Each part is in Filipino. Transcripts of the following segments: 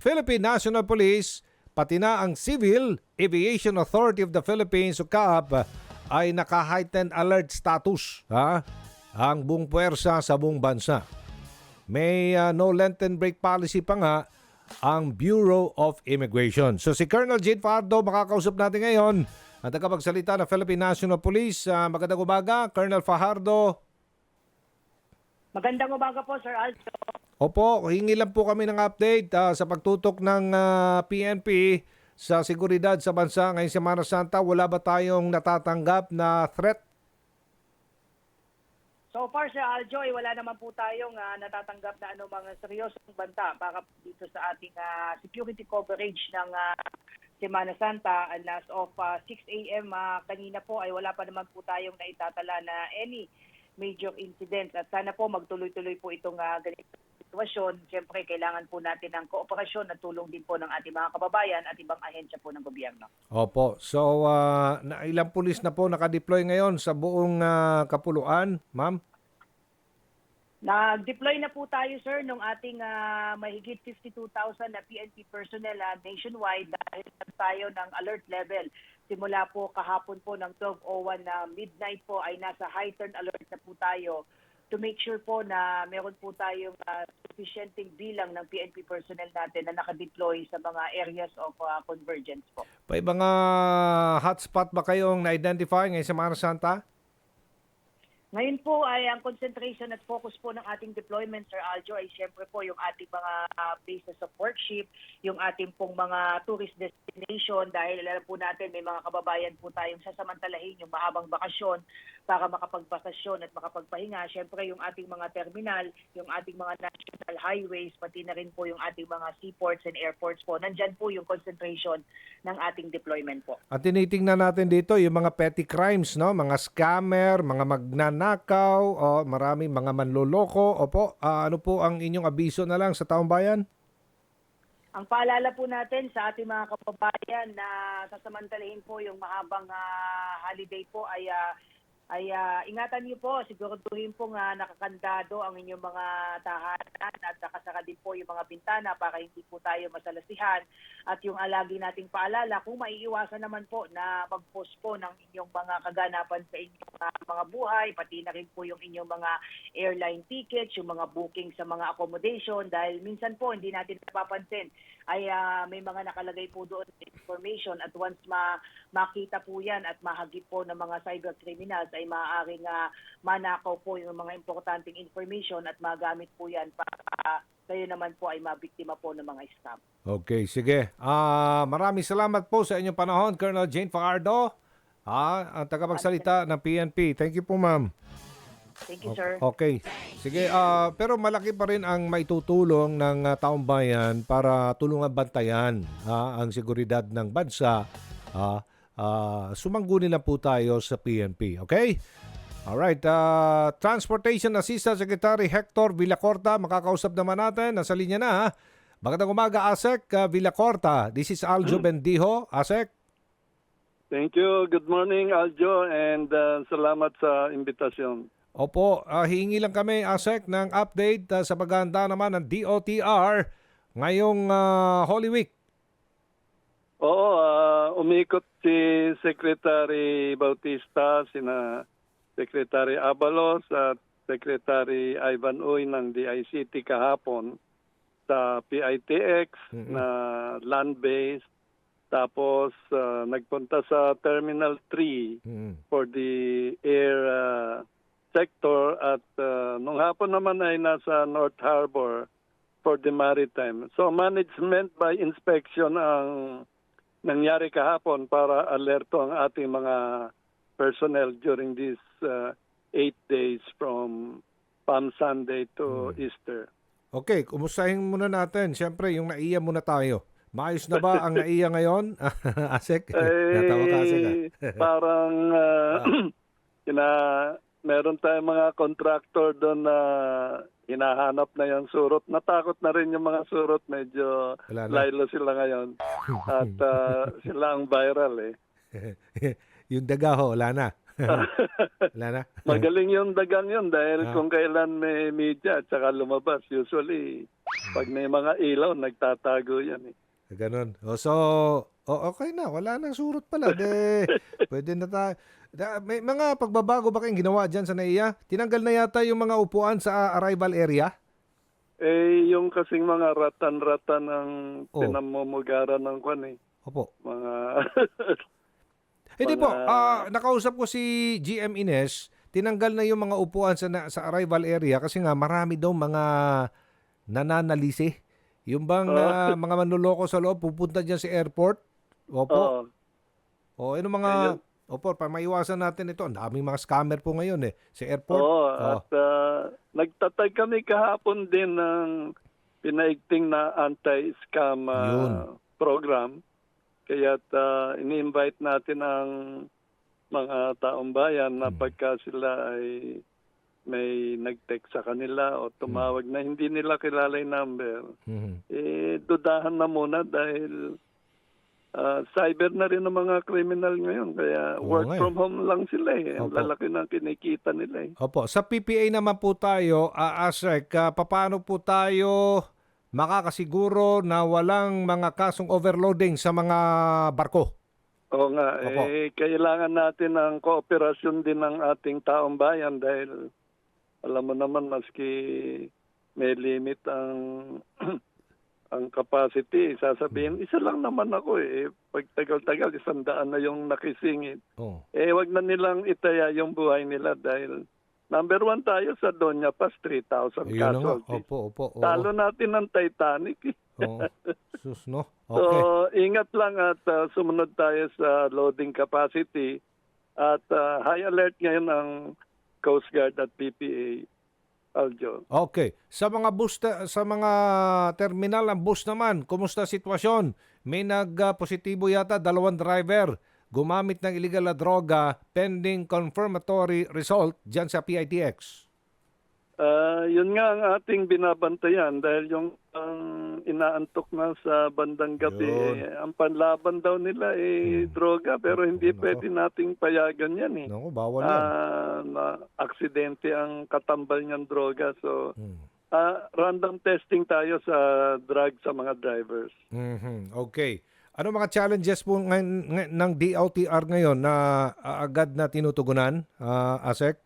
Philippine National Police, pati na ang Civil Aviation Authority of the Philippines o CAAP ay naka-heightened alert status ha? ang buong puwersa sa buong bansa. May uh, no Lenten break policy pa nga ang Bureau of Immigration. So si Colonel Jade Fardo makakausap natin ngayon at tagapagsalita ng Philippine National Police. Uh, magandang umaga, Colonel Fajardo. Magandang umaga po, Sir Aljo. Opo, hingi lang po kami ng update ah, sa pagtutok ng ah, PNP sa seguridad sa bansa ngayong Semana Santa. Wala ba tayong natatanggap na threat? So far, Sir Aljo, eh, wala naman po tayong ah, natatanggap na mga seryosong banta para dito sa ating ah, security coverage ng ah, Semana Santa. And as of ah, 6 a.m. ah, kanina po ay wala pa naman po tayong naitatala na any major incidents. At sana po magtuloy-tuloy po itong uh, ganitong sitwasyon. Siyempre, kailangan po natin ng kooperasyon at tulong din po ng ating mga kababayan at ibang ahensya po ng gobyerno. Opo. So, ah, na, ilang pulis na po nakadeploy ngayon sa buong ah, kapuluan, ma'am? Nag-deploy na po tayo, sir, nung ating ah, mahigit 52,000 na PNP personnel ah, nationwide dahil tayo ng alert level. Simula po kahapon po ng 12.01 na midnight po ay nasa heightened alert na po tayo to make sure po na meron po tayong uh, sufficienting bilang ng PNP personnel natin na nakadeploy sa mga areas of ah, convergence po. May mga hotspot ba kayong na-identify ngayong Semana Santa? Ngayon po ay ang concentration at focus po ng ating deployment, Sir Aljo, ay siyempre po yung ating mga uh, bases of workship, yung ating pong mga tourist destination dahil alam po natin may mga kababayan po tayong sasamantalahin yung mahabang bakasyon para makapagbakasyon at makapagpahinga. Siyempre yung ating mga terminal, yung ating mga national highways, pati na rin po yung ating mga seaports and airports po. Nandyan po yung concentration ng ating deployment po. At tinitingnan natin dito yung mga petty crimes, no? Mga scammer, mga magnanakaw, o marami mga manloloko. Opo, ah, ano po ang inyong abiso na lang sa taong bayan? Ang paalala po natin sa ating mga kababayan na sasamantalahin po yung mahabang ah, holiday po ay ah, ay ah, ingatan niyo po, siguraduhin po nga nakakandado ang inyong mga tahanan at nakasaka din po yung mga bintana para hindi po tayo masalasihan. At yung alagi nating paalala, kung maiiwasan naman po na mag-post po ng inyong mga kaganapan sa inyong ah, mga buhay, pati na rin po yung inyong mga airline tickets, yung mga booking sa mga accommodation dahil minsan po hindi natin napapansin ay ah, may mga nakalagay po doon information at once ma makita po yan at mahagip po ng mga cyber criminals ay maaaring ah, manakaw po yung mga importanteng information at magamit po yan para kayo naman po ay mabiktima po ng mga scam. Okay, sige. Ah, maraming salamat po sa inyong panahon, Colonel Jane Fajardo, ah, ang tagapagsalita ng PNP. Thank you po, ma'am. Thank you, sir. Okay. Sige, ah, pero malaki pa rin ang maitutulong ng ah, taong bayan para tulungan bantayan ah, ang seguridad ng bansa. Ah, ah, sumangguni lang po tayo sa PNP. Okay? Alright. ah, Transportation Assistant Secretary Hector Villacorta, makakausap naman natin. Nasa linya na. ha? Magandang umaga, Asek ah, Villacorta. This is Aljo Bendijo. Asek? Thank you. Good morning, Aljo, and uh, salamat sa imbitasyon. Opo, ah, hihingi lang kami, Asek, ng update ah, sa paghahanda naman ng DOTR ngayong ah, Holy Week. Oo, uh, umikot si Secretary Bautista, sina Secretary Abalos at Secretary Ivan Uy ng DICT kahapon sa PITX Mhm. na land-based. Tapos uh, nagpunta sa Terminal 3 Mm. for the air uh, sector at uh, nung hapon naman ay nasa North Harbor for the maritime. So management by inspection ang nangyari kahapon para alerto ang ating mga personnel during these uh, eight days from Palm Sunday to Easter. Okay, kumustahin muna natin. Siyempre, yung naiya muna tayo. Maayos na ba ang naiya ngayon? Asek? Natawa ka, Asek. ah. Parang uh, kina, meron tayong mga contractor doon na hinahanap na yung surot. Natakot na rin yung mga surot. Medyo laylo sila ngayon. At uh, sila ang viral eh. yung daga ho, wala na. Wala na? Magaling yung dagang yun dahil Ah. kung kailan may media at saka lumabas, usually pag may mga ilaw, nagtatago yan eh. Ganon. O, so, o, okay na. Wala nang surot pala. De, pwede na tayo. May mga pagbabago ba kayong ginawa dyan sa NAIA? Tinanggal na yata yung mga upuan sa arrival area? Eh, yung kasing mga ratan-ratan ng Oh. pinamumugaran ng kwan eh. Opo. Mga... Hindi Mga- po, ah, nakausap ko si GM Ines, tinanggal na yung mga upuan sa, na- sa arrival area kasi nga marami daw mga nananalisi. Yung bang ah, mga manluloko sa loob pupunta dyan sa airport? Opo. Oo. O, ano mga... Ayun. Opo, para maiwasan natin ito. Ang daming mga scammer po ngayon eh. Sa airport. Oo, Oh. at ah, nagtatag kami kahapon din ng pinaigting na anti-scam Yun. program. Kaya ini-invite natin ang mga taong bayan na Hmm. pagka sila ay may nag-text sa kanila o tumawag Hmm. na hindi nila kilala yung number, Mhm. eh, dudahan na muna dahil ah, cyber na rin ang mga criminal ngayon. Kaya work nga eh. from home lang sila eh. Ang lalaki ng kinikita nila eh. Opo, sa PPA naman po tayo, uh, Asrek, ah, paano po tayo makakasiguro na walang mga kasong overloading sa mga barko? Oo nga, Opo. eh, kailangan natin ng kooperasyon din ng ating taong bayan dahil alam mo naman maski may limit ang ang capacity, sasabihin, isa lang naman ako eh. Pag tagal-tagal, isang daan na yung nakisingit. Oh. Eh, wag na nilang itaya yung buhay nila dahil number one tayo sa Doña Paz, 3,000 Ayun na nga. casualties. Opo, opo. oo. Talo natin ng Titanic. eh. Oo. Sus, no? So, Okay. ingat lang at uh, sumunod tayo sa loading capacity at uh, high alert ngayon ang Coast Guard at PPA. Aljo. Okay. Sa mga bus, ta- sa mga terminal ng bus naman, kumusta sitwasyon? May nag-positibo yata, dalawang driver gumamit ng illegal na droga pending confirmatory result dyan sa PITX. Uh, yun nga ang ating binabantayan dahil yung ang inaantok na sa bandang gabi, Yun. eh, ang panlaban daw nila eh droga pero hindi Nako. pwede nating payagan yan eh. Naku, bawal yan. Ah, na aksidente ang katambal niyang droga. So, Hmm. ah, random testing tayo sa drug sa mga drivers. Mhm. Okay. Ano mga challenges po ng, ng- DOTR ngayon na agad na tinutugunan, ah, ASEC?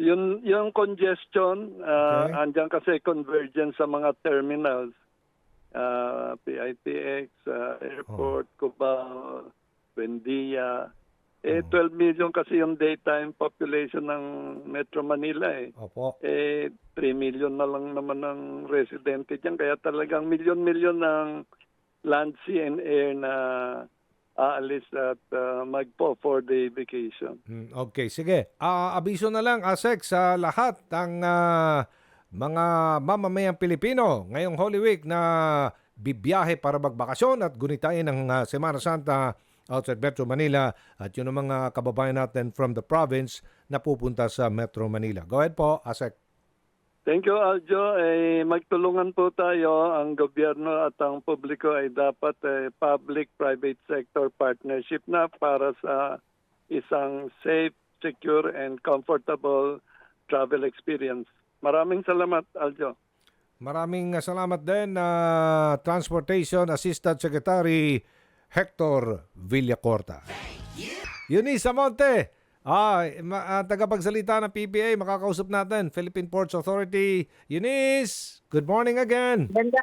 Yun, yung congestion, ah, Okay. andyan kasi convergence sa mga terminals. Ah, PITX, ah, Airport, Oh. Cubao, Buendia. Eh, 12 million kasi yung daytime population ng Metro Manila eh. Opo. Eh, 3 million na lang naman ng residente dyan. Kaya talagang milyon-milyon ng land, sea, and air na aalis at ah, magpo for the vacation. Mm, Okay, sige. Ah, abiso na lang, ASEC, sa lahat ng ah, mga mamamayang Pilipino ngayong Holy Week na bibiyahe para magbakasyon at gunitayin ng ah, Semana Santa outside Metro Manila at yun ang mga kababayan natin from the province na pupunta sa Metro Manila. Go ahead po, ASEC. Thank you, Aljo. Eh, magtulungan po tayo. Ang gobyerno at ang publiko ay dapat eh, public-private sector partnership na para sa isang safe, secure, and comfortable travel experience. Maraming salamat, Aljo. Maraming salamat din na Transportation Assistant Secretary Hector Villacorta. Eunice Monte, ah, ma- ah, tagapagsalita ng PBA, makakausap natin, Philippine Ports Authority. Eunice, good morning again. Maganda,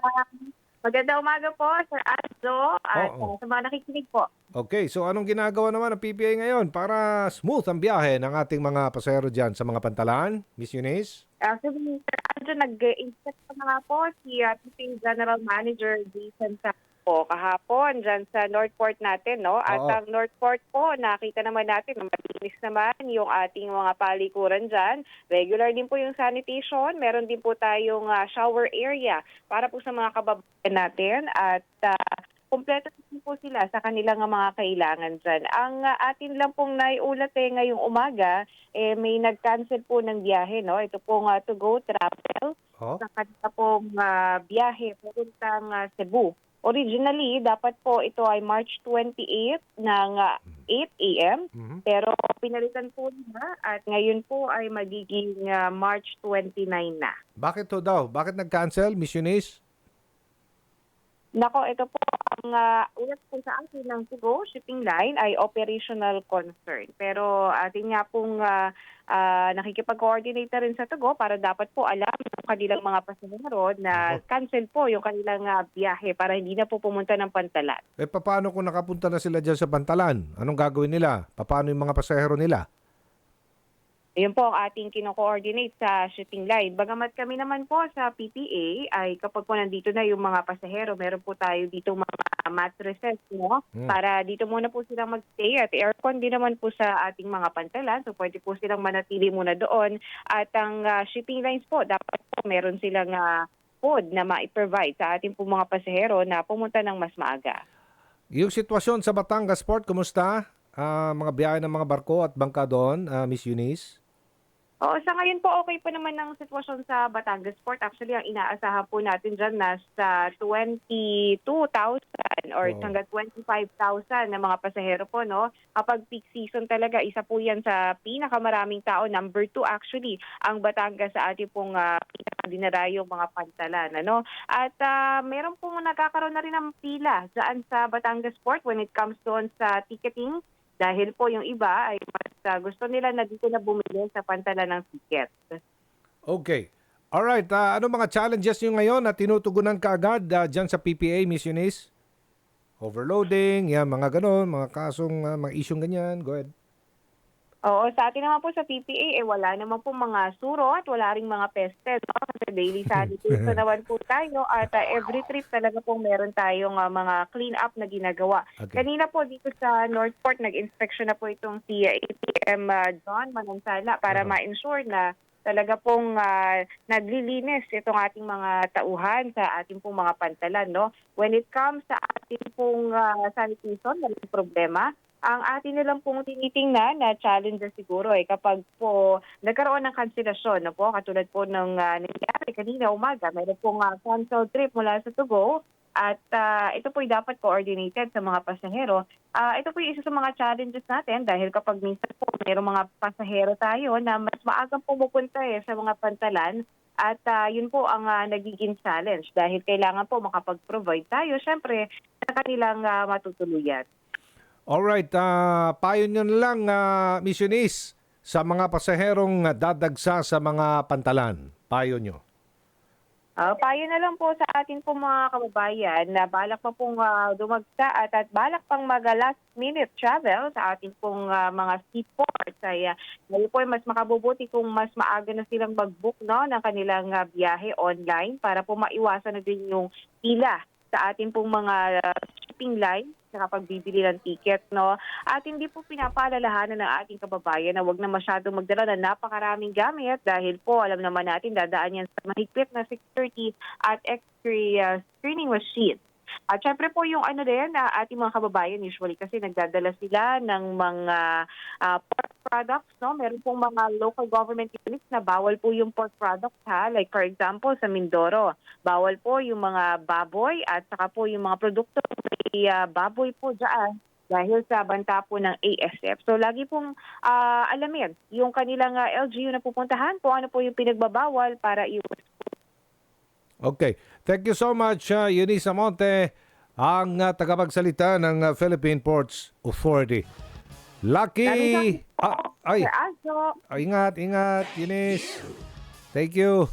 maganda umaga po, Sir Aldo, at Oo. uh, sa mga nakikinig po. Okay, so anong ginagawa naman ng PBA ngayon para smooth ang biyahe ng ating mga pasahero dyan sa mga pantalan? Miss Eunice? Actually, Sir Aldo, nag-inspect pa nga po si uh, Ating General Manager Jason Sa po kahapon dyan sa Northport natin, no? At Oo. ang Northport po, nakita naman natin na malinis naman yung ating mga palikuran dyan. Regular din po yung sanitation. Meron din po tayong ah, shower area para po sa mga kababayan natin at ah, kumpleto din po sila sa kanilang mga kailangan dyan. Ang ah, atin lang pong naiulat eh ngayong umaga, eh, may nag-cancel po ng biyahe, no? Ito pong ah, to-go travel Oh? sa kanila pong ah, biyahe papuntang ah, Cebu. Originally, dapat po ito ay March 28 ng ah, 8 a.m. Mhm. Pero pinalitan po na at ngayon po ay magiging ah, March 29 na. Bakit to daw? Bakit nag-cancel, Miss Eunice? Nako, ito po ang uh, ulat po sa akin ng Tugo shipping line ay operational concern. Pero atin nga pong uh, uh, nakikipag-coordinate na rin sa Tugo para dapat po alam ng kanilang mga pasahero na cancel po yung kanilang uh, biyahe para hindi na po pumunta ng pantalan. Eh, paano kung nakapunta na sila dyan sa Pantalan? Anong gagawin nila? Paano yung mga pasahero nila? Ayun po ang ating kino-coordinate sa shipping line. Bagamat kami naman po sa PPA ay kapag po nandito na yung mga pasahero, meron po tayo dito mga mattresses no? Hmm. para dito muna po silang magstay at aircon din naman po sa ating mga pantalan. So pwede po silang manatili muna doon. At ang ah, shipping lines po, dapat po meron silang ah, food na ma-provide sa ating po mga pasahero na pumunta ng mas maaga. Yung sitwasyon sa Batangas Port, kumusta? Ah, mga biyahe ng mga barko at bangka doon, ah, Miss Eunice? Oo, sa ngayon po okay pa naman ang sitwasyon sa Batangas Port. Actually, ang inaasahan po natin dyan nasa 22,000 or Oo. hanggang 25,000 na mga pasahero po, no? Kapag peak season talaga, isa po yan sa pinakamaraming tao. Number two, actually, ang Batangas sa ating pong uh, pinakadinarayong mga pantalan, ano? At ah, meron pong nagkakaroon na rin ng pila dyan sa Batangas Port when it comes doon sa ticketing dahil po yung iba ay mas ah, gusto nila na dito na bumili sa pantalan ng ticket. Okay. Alright, ah, ano mga challenges nyo ngayon na tinutugunan kaagad uh, dyan sa PPA, Miss Eunice? Overloading, yan, mga ganon, mga kasong, ah, mga isyong ganyan. Go ahead. Oo, sa atin naman po sa PPA, eh, wala naman po mga surot, wala ring mga peste. No? Kasi daily sanitation naman po tayo at ah, every trip talaga po meron tayong ah, mga clean up na ginagawa. Okay. Kanina po dito sa Northport, nag-inspection na po itong si APM ah, John Manansala para Aha. ma-ensure na talaga pong ah, naglilinis itong ating mga tauhan sa ating pong mga pantalan. No? When it comes sa ating pong ah, sanitation, walang problema. Ang atin nilang pong tinitingnan na challenges siguro ay kapag po nagkaroon ng kanselasyon, no po, katulad po ng ah, nangyari kanina umaga, mayroon pong uh, canceled trip mula sa Tugo at ah, ito po dapat coordinated sa mga pasahero. Ah, ito po yung isa sa mga challenges natin dahil kapag minsan po mayroong mga pasahero tayo na mas maagang pumupunta eh, sa mga pantalan at ah, yun po ang ah, nagiging challenge dahil kailangan po makapag-provide tayo syempre sa kanilang ah, matutuluyan. Alright, uh, payo nyo lang, ah, Miss Eunice, sa mga pasaherong ah, dadagsa sa mga pantalan. Payo nyo. Ah, payo na lang po sa atin po mga kababayan na balak pa pong ah, dumagsa at, at balak pang mag ah, last minute travel sa ating pong ah, mga seaports ay uh, ngayon po ay mas makabubuti kung mas maaga na silang mag-book no, ng kanilang ah, biyahe online para po maiwasan na din yung pila sa ating pong mga ah, shipping line sa pagbibili ng ticket. No? At hindi po pinapaalalahanan ng ating kababayan na wag na masyadong magdala ng napakaraming gamit dahil po alam naman natin dadaan yan sa mahigpit na security at x-ray uh, screening machine. At syempre po yung ano din, uh, ating mga kababayan usually kasi nagdadala sila ng mga uh, products, no? Meron pong mga local government units na bawal po yung pork products ha. Like for example sa Mindoro, bawal po yung mga baboy at saka po yung mga produkto uh, baboy po dyan dahil sa banta po ng ASF. So lagi pong uh, alamin yung kanilang uh, LGU na pupuntahan po ano po yung pinagbabawal para iwas Okay. Thank you so much, uh, Eunice Amonte, ang uh, tagapagsalita ng uh, Philippine Ports Authority. Lucky! Ah, ay, Azo. ingat, ingat, Eunice. Thank you.